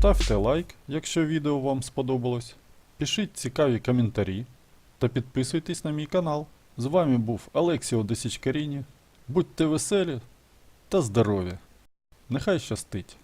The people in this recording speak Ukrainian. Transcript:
ставте лайк, якщо відео вам сподобалось, пишіть цікаві коментарі та підписуйтесь на мій канал. З вами був Олексіо Десічкаріні. Будьте веселі та здорові! Нехай щастить!